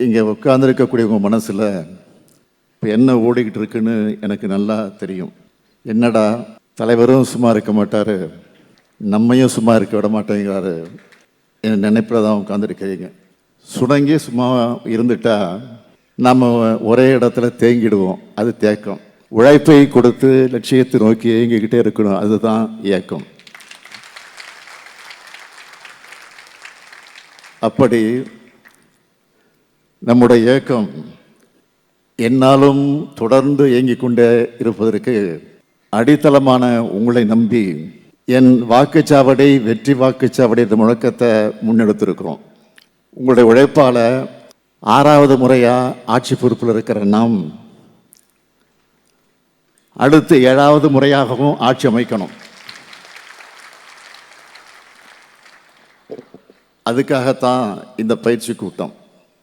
இங்கே உட்காந்துருக்கக்கூடியவங்க மனசில் இப்போ என்ன ஓடிக்கிட்டு இருக்குன்னு எனக்கு நல்லா தெரியும். என்னடா தலைவரும் சும்மா இருக்க மாட்டார் நம்மையும் சும்மா இருக்க விட மாட்டேங்கிறாரு என் நினைப்பில் தான் உட்காந்துருக்கிறீங்க சுணங்கி சும்மா இருந்துட்டா நம்ம ஒரே இடத்துல தேங்கிடுவோம் அது தேக்கம். உழைப்பை கொடுத்து லட்சியத்தை நோக்கி இயங்கிக்கிட்டே இருக்கணும் அதுதான் இயக்கம். அப்படி நம்முடைய இயக்கம் என்னாலும் தொடர்ந்து இயங்கிக் கொண்டே இருப்பதற்கு அடித்தளமான உங்களை நம்பி என் வாக்குச்சாவடி வெற்றி வாக்குச்சாவடி என்ற முழக்கத்தை முன்னெடுத்திருக்கிறோம். உங்களுடைய உழைப்பால் ஆறாவது முறையாக ஆட்சி பொறுப்பில் இருக்கிற நாம் அடுத்து ஏழாவது முறையாகவும் ஆட்சி அமைக்கணும். அதுக்காகத்தான் இந்த பயிற்சி கூட்டம்.